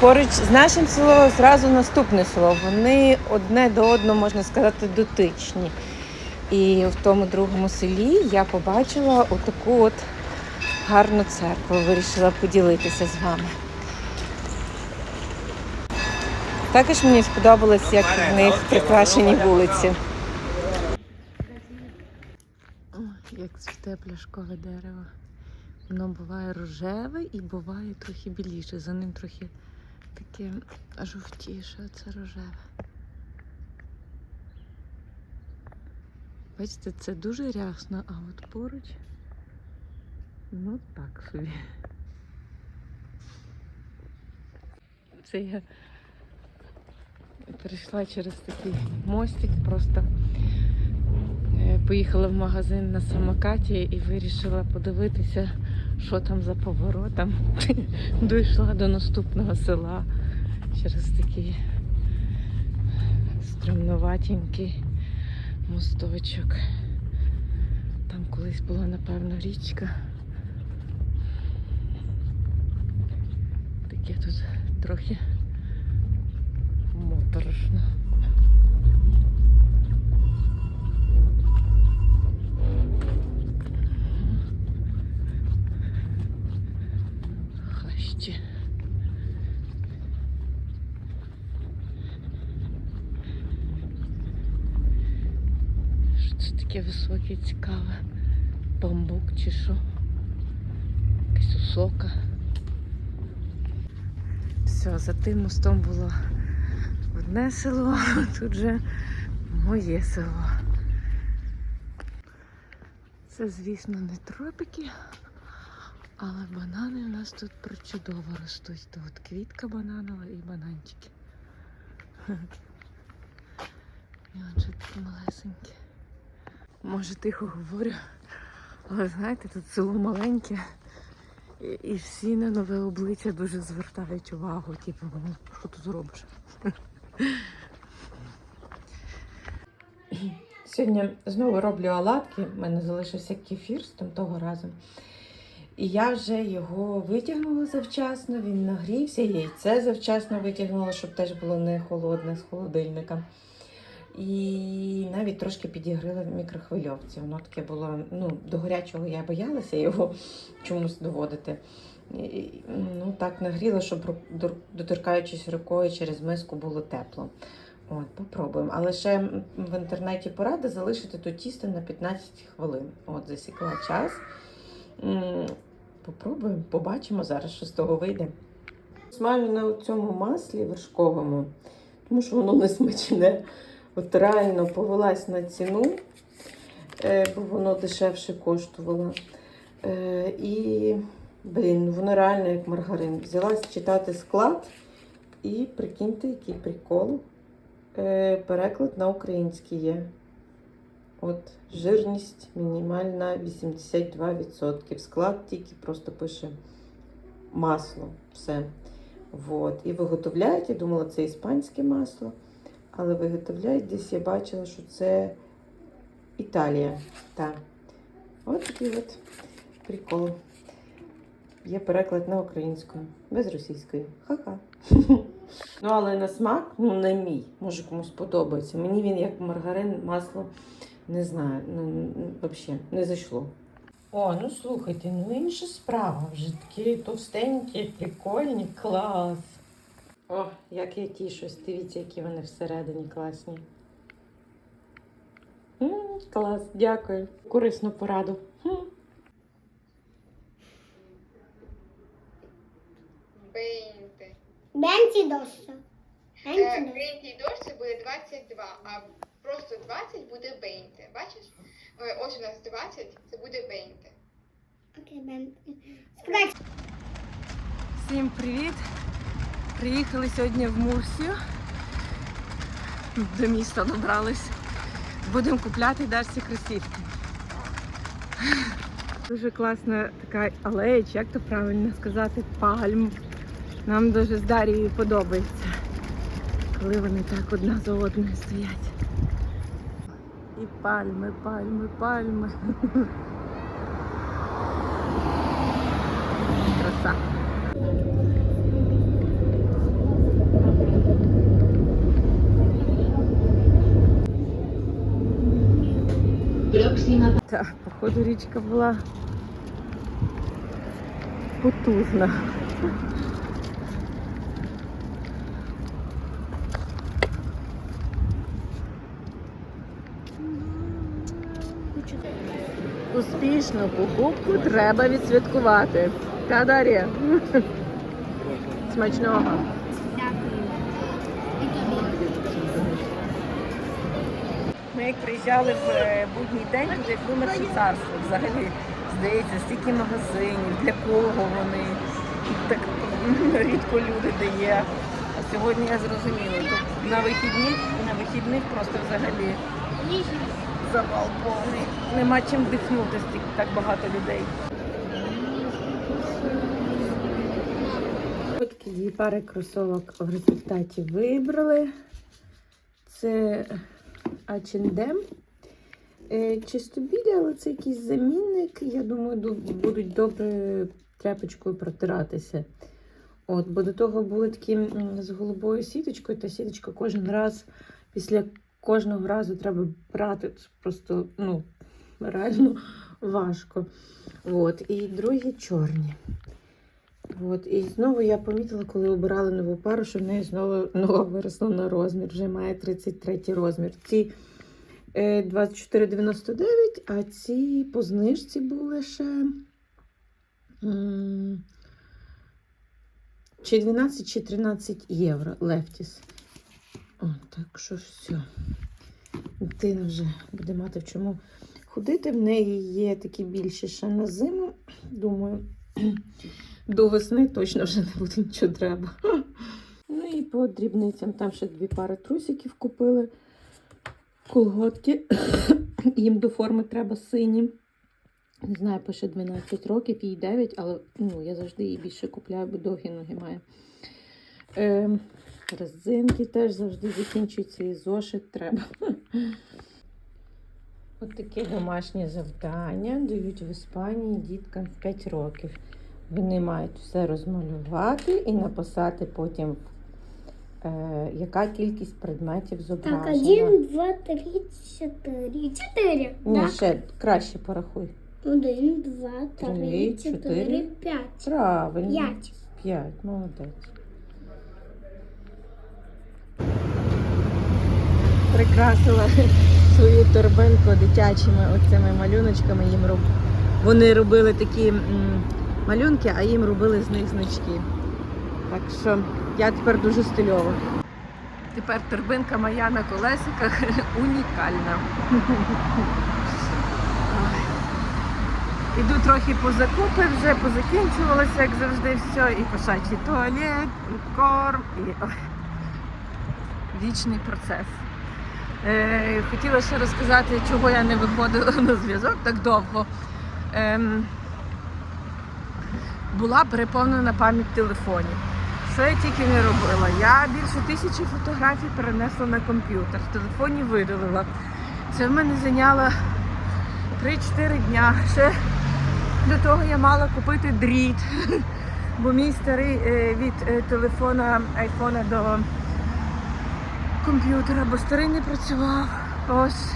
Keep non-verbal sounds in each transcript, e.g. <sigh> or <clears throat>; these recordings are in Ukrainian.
Поруч з нашим селом зразу наступне село. Вони одне до одного, можна сказати, дотичні. І в тому другому селі я побачила отаку от гарну церкву. Вирішила поділитися з вами. Також мені сподобалось, як в них прикрашені вулиці. Як цвіте пляшкове дерево. Воно буває рожеве і буває трохи біліше. За ним трохи таке жовтіше, це рожеве. Бачите, це дуже рясно, а от поруч ну так собі. Це я перейшла через такий мостик, просто е, поїхала в магазин на самокаті і вирішила подивитися, що там за поворотом. <laughs> Дійшла до наступного села через такий стрімноватенький мосточок. Там колись була, напевно, річка. Таке тут трохи моторошно. Таке високе, цікаве? Бамбук чи що? Якась осока. Все, за тим мостом було одне село, <laughs> тут же моє село. Це, звісно, не тропіки, але банани у нас тут причудово ростуть. То от квітка бананова і бананчики. <laughs> І отже такі малесенькі. Може тихо говорю, але знаєте, тут село маленьке. І, і всі на нове обличчя дуже звертають увагу. Типу, ну, що тут робиш? <clears throat> Сьогодні знову роблю оладки. У мене залишився кефір з там того разу. І я вже його витягнула завчасно, він нагрівся, яйце завчасно витягнула, щоб теж було не холодне з холодильника. І навіть трошки підігрила в мікрохвильовці. Воно таке було, ну, до гарячого я боялася його чомусь доводити. І, ну, так нагріла, щоб доторкаючись рукою через миску було тепло. От, попробуємо. Але ще в інтернеті порада залишити то тісто на 15 хвилин. От, засікла час. Попробуємо, побачимо зараз, що з того вийде. Смажу на цьому маслі вершковому, тому що воно не смачне. От реально повелась на ціну, е, бо воно дешевше коштувало. Е, І, блін, воно реально як маргарин. Взялась читати склад і прикиньте, який прикол. Е, Переклад на український є. От, жирність мінімальна 82%. Склад тільки просто пише масло. Все. Вот. І виготовляють, я думала, це іспанське масло. Але виготовляють десь я бачила, що це Італія. Так. От такий от прикол. Є переклад на українську, без російської. Ха-ха. <laughs> Ну, але на смак, ну, не мій. Може комусь подобається. Мені він як маргарин, масло, не знаю, ну, взагалі не зайшло. О, ну слухайте, ну інша справа. Вже такі товстенькі, прикольні, клас. О, як я тішусь. Дивіться, які вони всередині класні. м клас, дякую. Корисну пораду. Хм. Бейнти. 22. Е, 22. Дощ це буде 22, а просто 20 буде бейнти. Бачиш? Е, Ось у нас 20, це буде бейнти. Окей, бен. Справді. Всім привіт! Приїхали сьогодні в Мурсію. До міста добрались. Будемо купляти Дарсі кросівки. Дуже класна така алея, чи як то правильно сказати, пальм. Нам дуже з Дарією подобається, коли вони так одна за одною стоять. І пальми, пальми, пальми. Краса. Так, походу річка була потужна. Успішну покупку треба відсвяткувати. Та Дар'я. Смачного. Ми як приїжджали в е, будній день, туди як вимерше царство взагалі. Здається, стільки магазинів, для кого вони. Так рідко люди де є. А сьогодні я зрозуміла, тут на вихідних, на вихідних просто взагалі завал повний. Нема чим дихнути, стільки так багато людей. Дві пари кросовок в результаті вибрали. Це H&M. Е, Чисто білі, але це якийсь замінник. Я думаю, будуть добре тряпочкою протиратися. От, бо до того були такі з голубою сіточкою, та сіточка кожен раз, після кожного разу треба брати. Це просто ну, реально важко. От, і другі чорні. От, і знову я помітила, коли обирала нову пару, що в неї знову <laughs> нога виросла на розмір, вже має 33 розмір. Ці е, 24,99, а ці по знижці були ще чи 12, чи 13 євро лефтіс. Так що все. Дитина вже буде мати в чому ходити. В неї є такі більші ще на зиму. Думаю, до весни точно вже не буде нічого треба. Ну і по дрібницям там ще дві пари трусиків купили. Колготки. <coughs> Їм до форми треба сині. Не знаю, пише 12 років, їй 9, але ну, я завжди її більше купляю, бо довгі ноги має. Е, резинки теж завжди закінчуються і зошит треба. <laughs> От таке домашнє завдання дають в Іспанії діткам в 5 років. Вони мають все розмалювати і написати потім, е, яка кількість предметів Так, зображена. один, два, три, чотири. Чотири. Ні, Так? ще краще порахуй. Один, два, Три, три, чотири. чотири, п'ять. Правильно. П'ять. П'ять, молодець. Прикрасила свою торбинку дитячими оцими малюночками. Їм роб... Вони робили такі малюнки, а їм робили з них значки. Так що я тепер дуже стильова. Тепер торбинка моя на колесиках <laughs> унікальна. Іду трохи по закупи, вже позакінчувалося, як завжди, все. І кошачий туалет, і корм, і вічний процес. Е, хотіла ще розказати, чого я не виходила на зв'язок так довго. Ем, була переповнена пам'ять телефонів. Що я тільки не робила? Я більше тисячі фотографій перенесла на комп'ютер, в телефоні видалила. Це в мене зайняло 3-4 дня. Ще до того я мала купити дріт, <laughs> бо мій старий е, від е, телефона айфона до комп'ютера, бо старий не працював. Ось.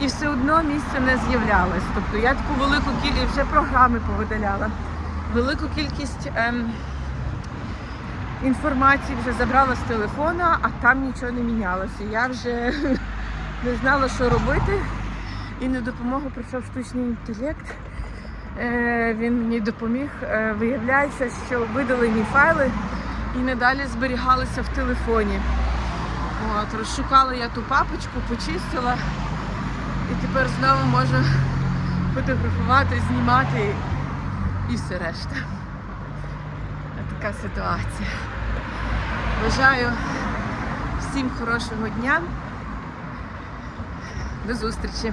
І все одно місце не з'являлось. Тобто я таку велику кількість вже програми повидаляла. Велику кількість ем, інформації вже забрала з телефона, а там нічого не мінялося. Я вже <laughs> не знала, що робити. І на допомогу прийшов штучний інтелект. Е, Він мені допоміг. Е, Виявляється, що видалені файли і надалі зберігалися в телефоні. От, розшукала я ту папочку, почистила і тепер знову можу фотографувати, знімати і все решта. Така ситуація. Бажаю всім хорошого дня. До зустрічі!